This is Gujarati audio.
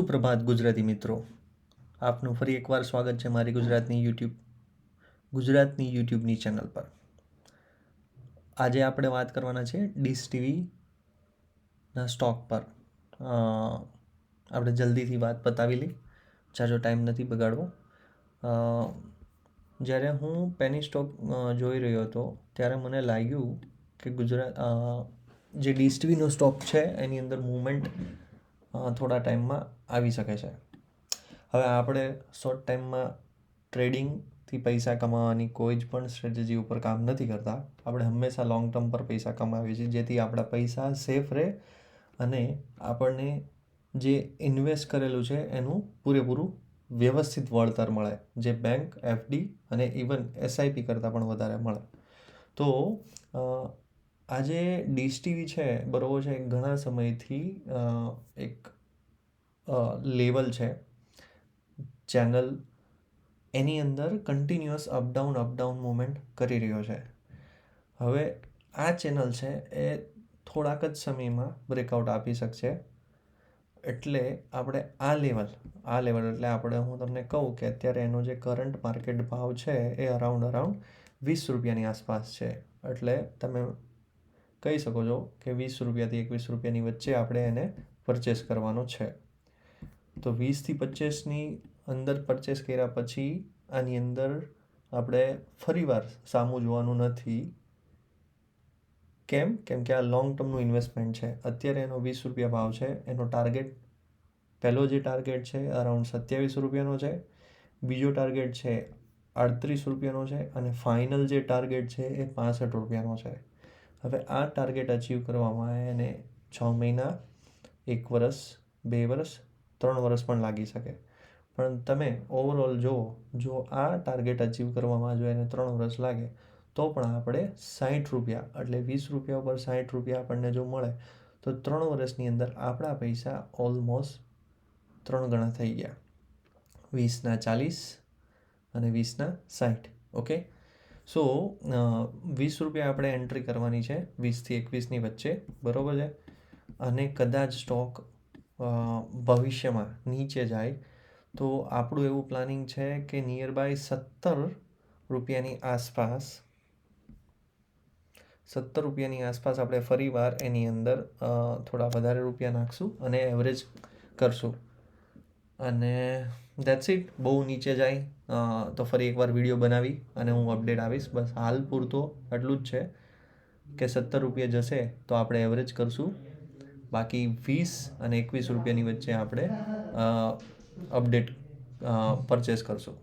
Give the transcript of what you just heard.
સુપ્રભાત ગુજરાતી મિત્રો. આપનું ફરી એકવાર સ્વાગત છે મારી ગુજરાતની યુટ્યુબ, ગુજરાતની યુટ્યુબની ચેનલ પર. આજે આપણે વાત કરવાના છે ડીશ ટીવીના સ્ટોક પર. આપણે જલ્દીથી વાત પતાવી લઈ જાજો ટાઈમ નથી બગાડવો. જ્યારે હું પેની સ્ટોક જોઈ રહ્યો હતો, ત્યારે મને લાગ્યું કે ગુજરાત જે ડીશ ટીવીનો સ્ટોક છે, એની અંદર મુવમેન્ટ થોડા ટાઈમમાં આવી શકે છે. હવે આપણે શોર્ટ ટાઈમમાં ટ્રેડિંગથી પૈસા કમાવાની કોઈ જ પણ સ્ટ્રેટેજી ઉપર કામ નથી કરતા. આપણે હંમેશા લોંગ ટર્મ પર પૈસા કમાવીએ છીએ, જેથી આપણા પૈસા સેફ રહે અને આપણને જે ઇન્વેસ્ટ કરેલું છે એનું પૂરેપૂરું વ્યવસ્થિત વળતર મળે, જે બેંક એફડી અને ઇવન એસઆઈપી કરતાં પણ વધારે મળે. તો આજે ડીશ ટીવી છે, બરોબર છે, ઘણા સમયથી એક લેવલ છે. ચેનલ એની અંદર કન્ટિન્યુઅસ અપડાઉન અપડાઉન મુવમેન્ટ કરી રહ્યો છે. હવે આ ચેનલ છે એ થોડાક જ સમયમાં બ્રેકઆઉટ આપી શકશે. એટલે આપણે આ લેવલ આ લેવલ એટલે આપણે હું તમને કહું કે અત્યારે એનો જે કરંટ માર્કેટ ભાવ છે એ અરાઉન્ડ અરાઉન્ડ વીસ રૂપિયાની આસપાસ છે. એટલે તમે કહી શકો છો કે વીસ રૂપિયાથી એકવીસ રૂપિયાની વચ્ચે આપણે એને પરચેસ કરવાનો છે. તો વીસથી પચીસની અંદર પરચેસ કર્યા પછી આની અંદર આપણે ફરીવાર સામું જોવાનું નથી. કેમ? કેમ કે આ લોંગ ટર્મનું ઇન્વેસ્ટમેન્ટ છે. અત્યારે એનો વીસ રૂપિયા ભાવ છે. એનો ટાર્ગેટ પહેલો જે ટાર્ગેટ છે અરાઉન્ડ સત્યાવીસ રૂપિયાનો છે. બીજો ટાર્ગેટ છે આડત્રીસ રૂપિયાનો છે અને ફાઇનલ જે ટાર્ગેટ છે એ પાસઠ રૂપિયાનો છે. હવે આ ટાર્ગેટ અચીવ કરવામાં એને છ મહિના, એક વર્ષ બે વર્ષ ત્રણ વર્ષ પણ લાગી શકે. પણ તમે ઓવરઓલ જુઓ, જો આ ટાર્ગેટ અચીવ કરવામાં જો એને ત્રણ વર્ષ લાગે, તો પણ આપણે સાઠ રૂપિયા એટલે વીસ રૂપિયા ઉપર સાઠ રૂપિયા આપણને જો મળે, તો ત્રણ વર્ષની અંદર આપણા પૈસા ઓલમોસ્ટ ત્રણ ગણા થઈ ગયા. વીસના ચાલીસ અને વીસના સાઠ ઓકે સો વીસ રૂપિયા આપણે એન્ટ્રી કરવાની છે, વીસથી એકવીસની વચ્ચે, બરાબર છે? અને કદાચ સ્ટોક ભવિષ્યમાં નીચે જાય, તો આપણું એવું પ્લાનિંગ છે કે નિયર બાય સત્તર રૂપિયાની આસપાસ, સત્તર રૂપિયાની આસપાસ આપણે ફરીવાર એની અંદર થોડા વધારે રૂપિયા નાખશું અને એવરેજ કરશું. અને દેટ્સ ઇટ બહુ નીચે જાય. તો ફરી એકવાર વીડિયો બનાવી અને હું અપડેટ આવીશ. બસ હાલ પૂરતો એટલું જ છે કે સત્તર રૂપિયા જશે તો આપણે એવરેજ કરશું. બાકી વીસ અને એકવીસ રૂપિયાની વચ્ચે આપણે અપડેટ પરચેસ કરશું.